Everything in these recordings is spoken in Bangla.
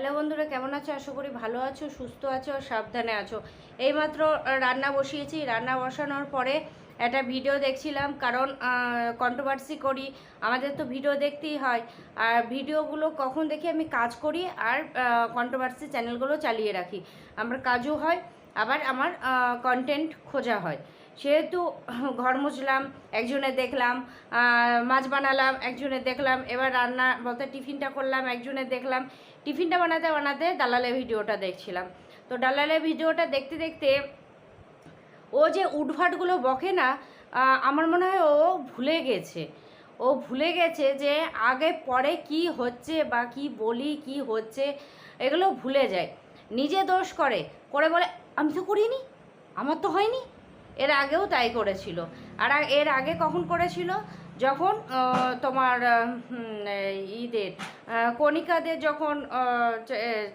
হ্যালো বন্ধুরা, কেমন আছো? আশা করি ভালো আছো, সুস্থ আছো আর সাবধানে আছো। এইমাত্র রান্না বসিয়েছি। রান্না বসানোর পরে একটা ভিডিও দেখছিলাম, কারণ কন্ট্রোভার্সি করি। আমাদের তো ভিডিও দেখতেই হয়। আর ভিডিওগুলো কখন দেখি আমি কাজ করি আর কন্ট্রোভার্সি চ্যানেলগুলো চালিয়ে রাখি। আমার কাজও হয়, আবার আমার কন্টেন্ট খোঁজা হয়। সেহেতু ঘর মুছলাম, একজনে দেখলাম মাছ বানালাম, একজনে দেখলাম, এবার রান্না বলতে টিফিনটা করলাম, একজনে দেখলাম, টিফিনটা বানাতে বানাতে দালালের ভিডিওটা দেখছিলাম। তো দালালের ভিডিওটা দেখতে দেখতে ও যে উঠভাটগুলো বকে না আমার মনে হয় ও ভুলে গেছে। ও ভুলে গেছে যে আগে পরে কি হচ্ছে বা কি বলি, কি হচ্ছে, এগুলো ভুলে যায়। নিজে দোষ করে করে বলে, আমি তো করিনি, আমার তো হয়নি। এর আগেও তাই করেছিল। আর এর আগে কখন করেছিল? যখন তোমার ঈদের কণিকাদের যখন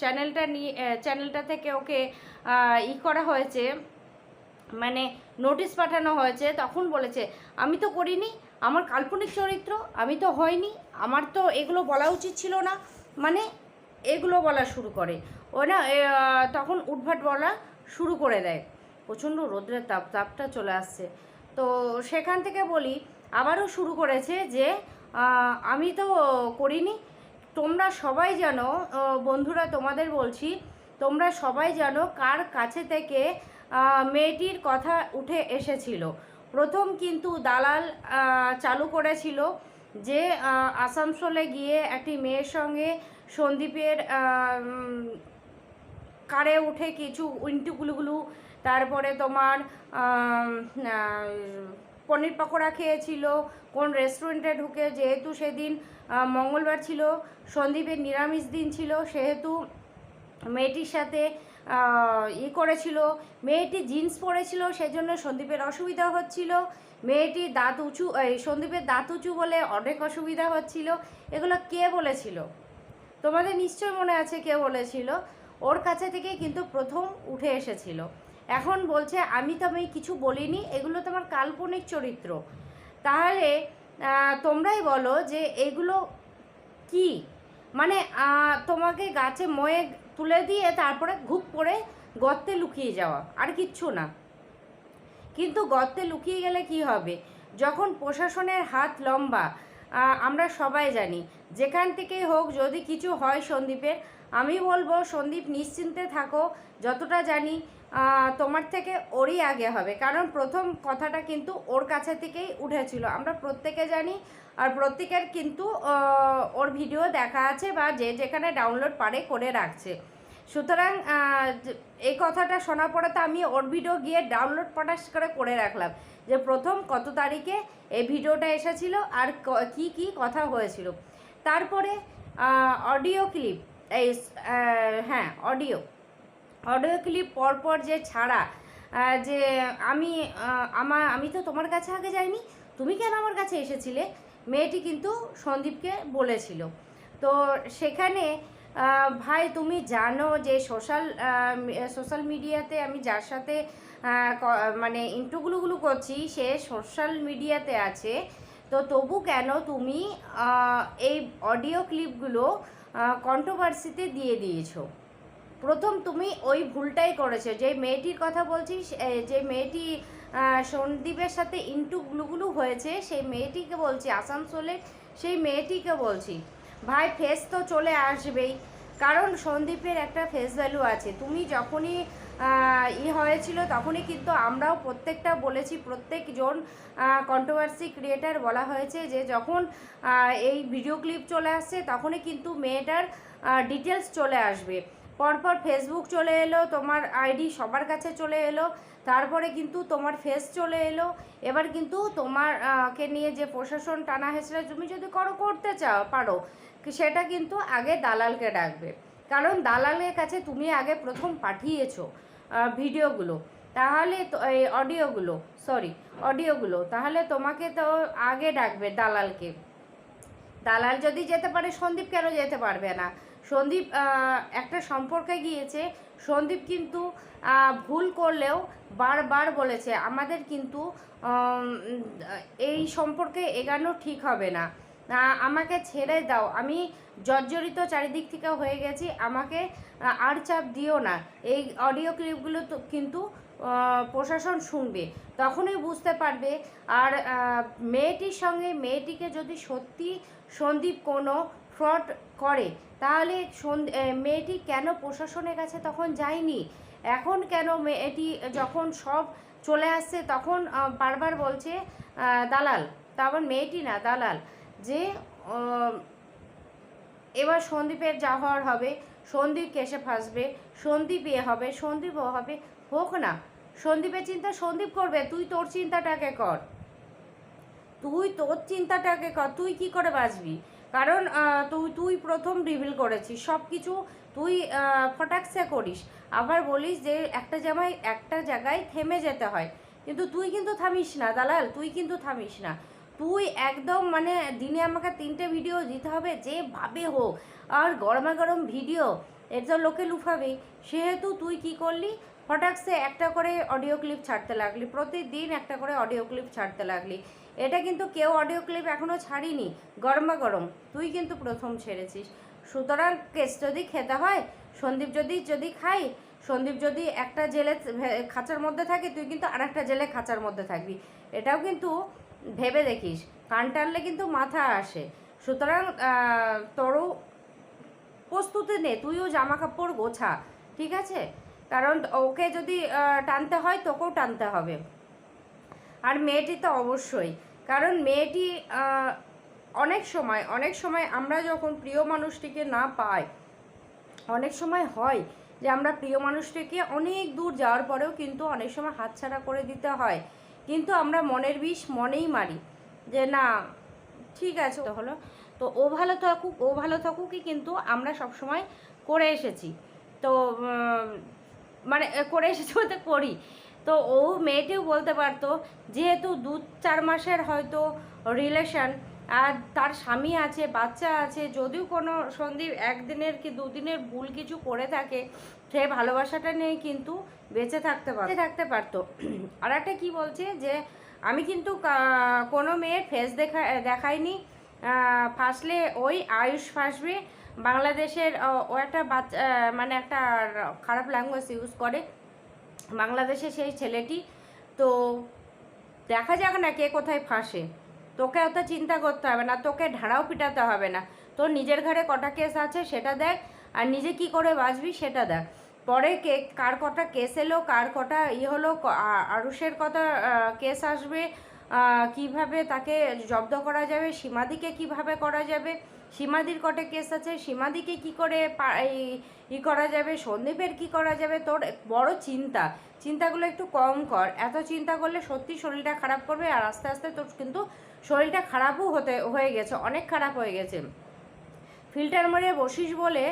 চ্যানেলটা নিয়ে চ্যানেলটা থেকে ওকে ই করা হয়েছে মানে নোটিশ পাঠানো হয়েছে, তখন বলেছে, আমি তো করিনি, আমার কাল্পনিক চরিত্র, আমি তো হয়নি আমার তো এগুলো বলা উচিত ছিল না। মানে এগুলো বলা শুরু করে। ও না তখন উঠভাট বলা শুরু করে দেয়। প্রচণ্ড রোদ্রের তাপ, তাপটা চলে আসছে। তো সেখান থেকে বলি, আবারও শুরু করেছে যে আমি তো করিনি। তোমরা সবাই জানো বন্ধুরা তোমাদের বলছি, তোমরা সবাই জানো কার কাছে থেকে মেয়েটির কথা উঠে এসেছিল। প্রথম কিন্তু দালাল চালু করেছিল যে আসানসোলে গিয়ে একটি মেয়ের সঙ্গে সন্দীপের কারে উঠে কিছু ইন্টুগুলুগুলু তারপরে তোমার পনির পকোড়া খেয়েছিল, কোন রেস্টুরেন্টে ঢুকে, যেহেতু সেদিন মঙ্গলবার ছিল, সন্দীপের নিরামিষ দিন ছিল, সেহেতু মেয়েটির সাথে ই করেছিল, মেয়েটি জিন্স পরেছিল, সেজন্য সন্দীপের অসুবিধা হচ্ছিল, মেয়েটি দাঁত উঁচু সন্দীপের দাঁত উঁচু বলে অনেক অসুবিধা হচ্ছিল, এগুলো কে বলেছিল? তোমাদের নিশ্চয় মনে আছে কে বলেছিল? ওর কাছে থেকে কিন্তু প্রথম উঠে এসেছিল। এখন বলছে, আমি তো আমি কিছু বলিনি, এগুলো তোমার কাল্পনিক চরিত্র। তাহলে তোমরাই বলো যে এগুলো কি? মানে তোমাকে গাছে ময়ে তুলে দিয়ে তারপরে ঘুপ করে গর্তে লুকিয়ে যাওয়া, আর কিচ্ছু না। কিন্তু গর্তে লুকিয়ে গেলে কি হবে? যখন প্রশাসনের হাত লম্বা আমরা সবাই জানি, যেখান থেকেই হোক যদি কিছু হয় সন্দীপের আমি বলব, সন্দীপ, নিশ্চিন্তে থাকো। যতটা জানি তোমার থেকে ওরই আগে হবে। কারণ প্রথম কথাটা কিন্তু ওর কাছে থেকেই উঠেছিল। আমরা প্রত্যেকে জানি আর প্রত্যেকের কিন্তু ওর ভিডিও দেখা আছে বা যে যেখানে ডাউনলোড পারে করে রাখছে। সুতরাং এই কথাটা শোনার পরে তো আমি ওর ভিডিও গিয়ে ডাউনলোড পটাশ করে করে রাখলাম। যে প্রথম কত তারিখে এই ভিডিওটা এসেছিল আর ক- কি কি কথা হয়েছিল। তারপরে অডিও ক্লিপ। এই হ্যাঁ অডিও অডিও ক্লিপ পরপর যে ছাড়া যে আমি আমার, আমি তো তোমার কাছে আগে যাইনি, তুমি কেন আমার কাছে এসেছিলে? মেয়েটি কিন্তু সন্দীপকে বলেছিল। তো সেখানে ভাই তুমি জানো যে সোশ্যাল সোশ্যাল মিডিয়াতে আমি যার সাথে মানে ইন্টুগুলোগুলো করছি, সে সোশ্যাল মিডিয়াতে আছে। তো তবু কেন তুমি এই অডিও ক্লিপগুলো কন্ট্রোভার্সিতে দিয়ে দিয়েছ। প্রথম তুমি ওই ভুলটাই করেছ। যে মেয়েটির কথা বলছিস যে মেয়েটি সন্দীপের সাথে ইন্টু গ্লুগুলু হয়েছে, সেই মেয়েটিকে বলছি আসানসোলে সেই মেয়েটিকে বলছি, ভাই ফেস তো চলে আসবেই। কারণ সন্দীপের একটা ফেস ভ্যালু আছে। তুমি যখনই ই হয়েছিল তখনই কিন্তু আমরাও প্রত্যেকটা বলেছি, প্রত্যেকজন কন্ট্রোভার্সি ক্রিয়েটার বলা হয়েছে যে যখন এই ভিডিও ক্লিপ চলে আসছে তখনই কিন্তু মেয়েটার ডিটেলস চলে আসবে। পরপর ফেসবুক চলে এলো, তোমার আইডি সবার কাছে চলে এলো, তারপরে কিন্তু তোমার ফেস চলে এলো, এবার কিন্তু তোমার কে নিয়ে যে প্রশাসন টানা হেসড়া তুমি যদি করো, করতে চাও, পারো, সেটা কিন্তু আগে দালালকে ডাকবে। কারণ দালালের কাছে তুমি আগে প্রথম পাঠিয়েছো ভিডিওগুলো। তাহলে এই অডিওগুলো সরি অডিওগুলো, তাহলে তোমাকে তো আগে ডাকবে দালালকে। দালাল যদি যেতে পারে, সন্দীপ কেন যেতে পারবে না? সন্দীপ একটা সম্পর্কে গিয়েছে। সন্দীপ কিন্তু ভুল করলেও বারবার বলেছে, আমাদের কিন্তু এই সম্পর্কে এগানো ঠিক হবে না। আমাকে ছেড়ে দাও। আমি জর্জরিত চারিদিক থেকে হয়ে গেছি। আমাকে আর চাপ দিও না। এই অডিও ক্লিপগুলো তো কিন্তু প্রশাসন শুনবে। তখনই বুঝতে পারবে, আর মেয়েটির সঙ্গে, মেয়েটিকে যদি সত্যি সন্দীপ কোনো ফ্রড করে। তাহলে মেয়েটি কেন প্রশাসনের কাছে তখন যায়নি? এখন কেন মেয়েটি যখন সব চলে আসছে, তখন বারবার বলছে দালাল। তারপর মেয়েটি না, দালাল। যে এবার সন্দীপের যা হওয়ার হবে, সন্দীপ কেসে ফাঁসবে, সন্দীপ এ হবে, সন্দীপ ও হবে, হোক না। সন্দীপের চিন্তা সন্দীপ করবে, তুই তোর চিন্তাটাকে কর। তুই তোর চিন্তাটাকে কর, তুই কি করে বাঁচবি? কারণ তুই তুই প্রথম রিভিল করেছিস সব কিছু তুই ফটাকসে করিস। আবার বলিস যে একটা জামাই একটা জায়গায় থেমে যেতে হয়। কিন্তু তুই কিন্তু থামিস না, দালাল, তুই কিন্তু থামিস না। তুই একদম মানে দিনে আমাকে তিনটে ভিডিও দিতে হবে যেভাবে হোক। আর গরমা গরম ভিডিও এটা লোকে লুফাবে। সেহেতু তুই কি করলি? হঠাৎসে একটা করে অডিও ক্লিপ ছাড়তে লাগলি। প্রতিদিন একটা করে অডিও ক্লিপ ছাড়তে লাগলি। এটা কিন্তু কেউ অডিও ক্লিপ এখনও ছাড়িনি। গরমা গরম, তুই কিন্তু প্রথম ছেড়েছিস। সুতরাং কেস যদি খেতে হয়, সন্দীপ যদি যদি খাই, সন্দীপ যদি একটা জেলে খাঁচার মধ্যে থাকে, তুই কিন্তু আর একটা জেলে খাঁচার মধ্যে থাকবি। এটাও কিন্তু ভেবে দেখিস, কান টানলে কিন্তু মাথা আসে। সুতরাং তোরও প্রস্তুতি নে, তুইও জামা কাপড় গোছা, ঠিক আছে? কারণ ওকে যদি টানতে হয়, তোকেও টানতে হবে। আর মেয়েটি তো অবশ্যই। কারণ মেয়েটি অনেক সময় অনেক সময় আমরা যখন প্রিয় মানুষটিকে না পাই, অনেক সময় হয় যে আমরা প্রিয় মানুষটিকে অনেক দূর যাওয়ার পরেও কিন্তু অনেক সময় হাতছাড়া করে দিতে হয়। কিন্তু আমরা মনের বিষ মনেই মারি যে না, ঠিক আছে হলো। তো ও ভালো থাকুক, ও ভালো থাকুকই কিন্তু আমরা সবসময় করে এসেছি। তো মানে করে এসেছি বলতে করি। তো ও মেয়েটিও বলতে পারতো, যেহেতু দু চার মাসের হয়তো রিলেশন আর তার স্বামী আছে, বাচ্চা আছে, যদিও কোনো সন্দীপ একদিনের কি দুদিনের ভুল কিছু করে থাকে, সে ভালোবাসাটা নিয়ে কিন্তু বেঁচে থাকতে পারত। থাকতে পারতো। আর একটা কী বলছে যে, আমি কিন্তু কোনো মেয়ের ফেস দেখা, দেখাইনি ফাঁসলে ওই আয়ুষ ফাঁসবে, বাংলাদেশের, ও একটা বাচ্চা মানে একটা খারাপ ল্যাঙ্গুয়েজ ইউজ করে বাংলাদেশে সেই ছেলেটি তো দেখা যাক না কে কোথায় ফাঁসে। তোকে অত চিন্তা করতে হবে না তোকে ঢাড়াও পিটাতে হবে না। তোর নিজের ঘরে কটা কেস আছে সেটা দেখ আর নিজে কি করে বাঁচবি সেটা দেখ। পরে কে কার কটা কেস এলো কার কটা ই হলো আরুষের আহ, কেস আসবে কীভাবে তাকে জব্দ করা যাবে সীমাদিকে কীভাবে করা যাবে সীমাদির কটে কেস আছে, সীমাদিকে কি করে ই করা যাবে, সন্দীপের কি করা যাবে, তোর বড় চিন্তা। চিন্তাগুলো একটু কম কর। এত চিন্তা করলে সত্যি শরীরটা খারাপ করবে আর আস্তে আস্তে তোর কিন্তু শরীরটা খারাপও হতে, হয়ে গেছে, অনেক খারাপ হয়ে গেছে। ফিল্টার মেরে বসিস বলে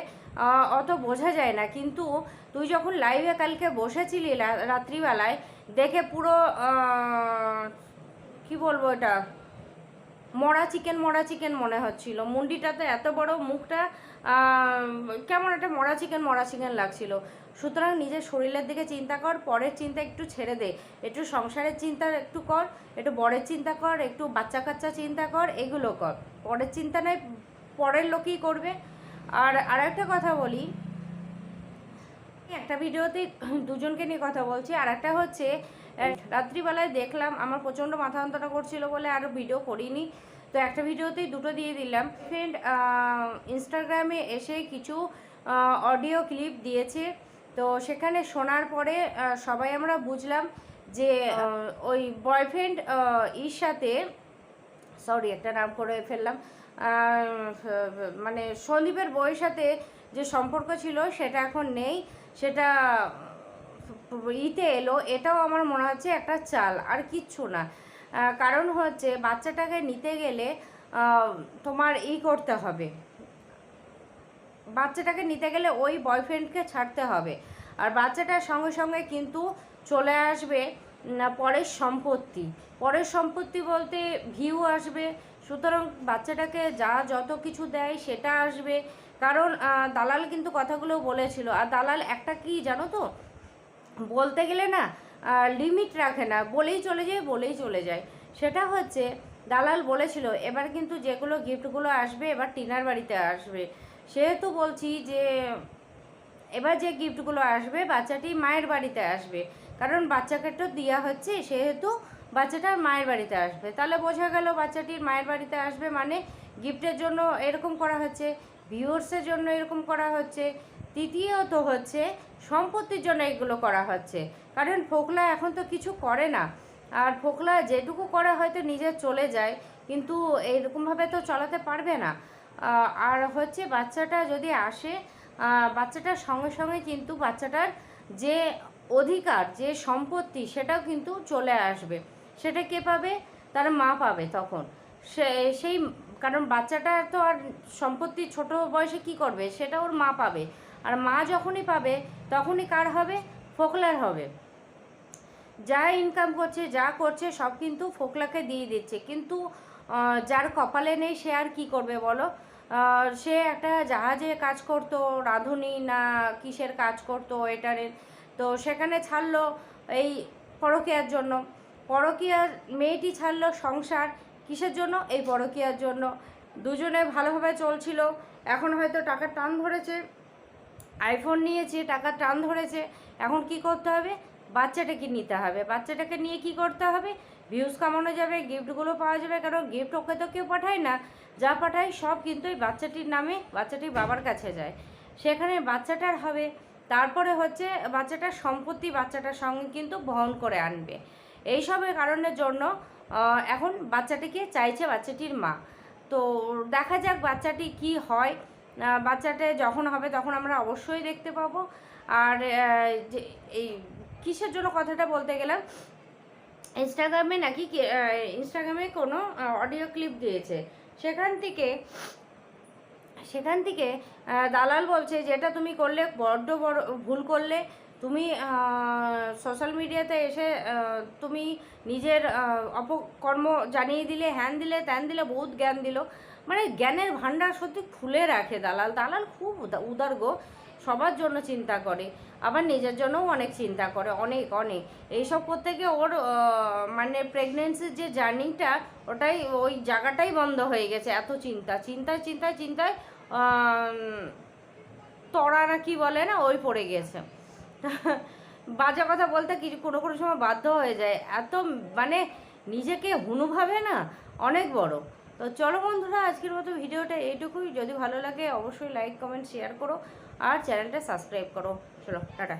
অত বোঝা যায় না। কিন্তু তুই যখন লাইভে কালকে বসেছিলি রাত্রিবেলায়, দেখে পুরো কি বলব এটা? মরা চিকেন মরা চিকেন মনে হচ্ছিল। মুন্ডিটাতে এত বড়, মুখটা কেমন একটা মরা চিকেন মরা চিকেন লাগছিল। সুতরাং নিজের শরীরের দিকে চিন্তা কর, পরের চিন্তা একটু ছেড়ে দে। একটু সংসারের চিন্তা একটু কর, একটু বরের চিন্তা কর, একটু বাচ্চা কাচ্চা চিন্তা কর, এগুলো কর। পরের চিন্তা নেই, পরের লোকই করবে। আর আর একটা কথা বলি, একটা ভিডিওতে দুজনকে নিয়ে কথা বলছি আর একটা হচ্ছে, রাত্রিবেলায় দেখলাম আমার প্রচণ্ড মাথা যন্ত্রণা করছিল বলে আর ভিডিও করিনি। তো একটা ভিডিওতেই দুটো দিয়ে দিলাম। ফ্রেন্ড ইনস্টাগ্রামে এসে কিছু অডিও ক্লিপ দিয়েছে। তো সেখানে শোনার পরে সবাই আমরা বুঝলাম যে ওই বয়ফ্রেন্ড ইর সাথে সরি একটা নাম করে ফেললাম মানে সন্দীপের বইয়ের সাথে যে সম্পর্ক ছিল, সেটা এখন নেই। সেটা, ইতে এলো, এটাও আমার মনে হচ্ছে একটা চাল, আর কিচ্ছু না। কারণ হচ্ছে বাচ্চাটাকে নিতে গেলে তোমার ই করতে হবে। বাচ্চাটাকে নিতে গেলে ওই বয়ফ্রেন্ডকে ছাড়তে হবে। আর বাচ্চাটার সঙ্গে সঙ্গে কিন্তু চলে আসবে পরের সম্পত্তি। পরের সম্পত্তি বলতে ভিউ আসবে। সুতরাং বাচ্চাটাকে যা যত কিছু দেয় সেটা আসবে। কারণ দালাল কিন্তু কথাগুলো বলেছিল। আর দালাল একটা কি জানো তো? বলতে গেলে না লিমিট রাখে না, বলেই চলে যায়, বলেই চলে যায়। সেটা হচ্ছে, দালাল বলেছিল, এবার কিন্তু যেগুলো গিফটগুলো আসবে, এবার টিনার বাড়িতে আসবে। সেহেতু বলছি যে, এবার যে গিফটগুলো আসবে, বাচ্চাটি মায়ের বাড়িতে আসবে। কারণ বাচ্চাকে তো দেওয়া হচ্ছে, সেহেতু বাচ্চাটা মায়ের বাড়িতে আসবে। তাহলে বোঝা গেল বাচ্চাটির মায়ের বাড়িতে আসবে মানে গিফটের জন্য এরকম করা হচ্ছে। ভিউয়ার্সের জন্য এরকম করা হচ্ছে। তৃতীয়ত হচ্ছে, সম্পত্তির জন্য এগুলো করা হচ্ছে। কারণ ফোকলা এখন তো কিছু করে না। আর ফোকলা যেটুকু করে হয়তো নিজে চলে যায়, কিন্তু এইরকমভাবে তো চলাতে পারবে না। আর হচ্ছে বাচ্চাটা যদি আসে বাচ্চাটার সঙ্গে সঙ্গে কিন্তু বাচ্চাটার যে অধিকার, যে সম্পত্তি, সেটাও কিন্তু চলে আসবে। সেটা কে পাবে? তার মা পাবে তখন। সেই কারণ বাচ্চাটা তো আর সম্পত্তি ছোট বয়সে কি করবে? সেটা ওর মা পাবে। আর মা যখনই পাবে, তখনই কার হবে? ফোকলার হবে। যা ইনকাম করছে, যা করছে, সব কিন্তু ফোকলাকে দিয়ে দিচ্ছে। কিন্তু যার কপালে নেই, সে আর কি করবে বলো? সে একটা জাহাজে কাজ করতো, রাঁধুনি না কিসের কাজ করতো ওয়েটারের তো সেখানে ছাড়লো এই পরকীয়ার জন্য। পরকীয়ার মেয়েটি ছাড়লো সংসার কিসের জন্য? এই পরকীয়ার জন্য। দুজনে ভালোভাবে চলছিল। এখন হয়তো টাকার টান ধরেছে। আইফোন নিয়েছে টাকার টান ধরেছে। এখন কি করতে হবে? বাচ্চাটাকে নিতে হবে। বাচ্চাটাকে নিয়ে কি করতে হবে? ভিউজ কামানো যাবে গিফটগুলো পাওয়া যাবে। কারণ গিফট ওকে তো কেউ পাঠায় না। যা পাঠায় সব কিন্তু এই বাচ্চাটির নামে বাচ্চাটির বাবার কাছে যায়। সেখানে বাচ্চাটার হবে। তারপরে হচ্ছে বাচ্চাটার সম্পত্তি বাচ্চাটার সঙ্গে কিন্তু বহন করে আনবে। এইসবের কারণের জন্য এখন বাচ্চাটিকে চাইছে বাচ্চাটির মা। তো দেখা যাক বাচ্চাটি কি হয়। বাচ্চাটা যখন হবে তখন আমরা অবশ্যই দেখতে পাবো। আর এই কিসের জন্য কথাটা বলতে গেলাম, ইনস্টাগ্রামে নাকি ইনস্টাগ্রামে কোনো অডিও ক্লিপ দিয়েছে। সেখান থেকে সেখান থেকে দালাল বলছে যেটা তুমি করলে, বড্ড বড় ভুল করলে, তুমি সোশ্যাল মিডিয়াতে এসে তুমি নিজের অপকর্ম জানিয়ে দিলে, হ্যান দিলে, ত্যান দিলে, বহুত জ্ঞান দিল। মানে জ্ঞানের ভাণ্ডার সত্যি খুলে রাখে দালাল। দালাল খুব উদা- উদার সবার জন্য চিন্তা করে, আবার নিজের জন্যও অনেক চিন্তা করে, অনেক অনেক। এইসব গিয়ে ওর মানে প্রেগনেন্সির যে জার্নিটা ওটাই, ওই জায়গাটাই বন্ধ হয়ে গেছে, এত চিন্তা। চিন্তায় চিন্তায় চিন্তায় তড়া না কি বলে না, ওই পড়ে গেছে বাজা কথা বলতে কিছু কোনো কোনো সময় বাধ্য হয়ে যায়। এত মানে নিজেকে হুনুভাবে না, অনেক বড়। তো চলো বন্ধুরা, আজকের মতো ভিডিওটা এইটুকুই। যদি ভালো লাগে, অবশ্যই লাইক কমেন্ট শেয়ার করো। আর চ্যানেলটা সাবস্ক্রাইব করো। চলো, টাটা।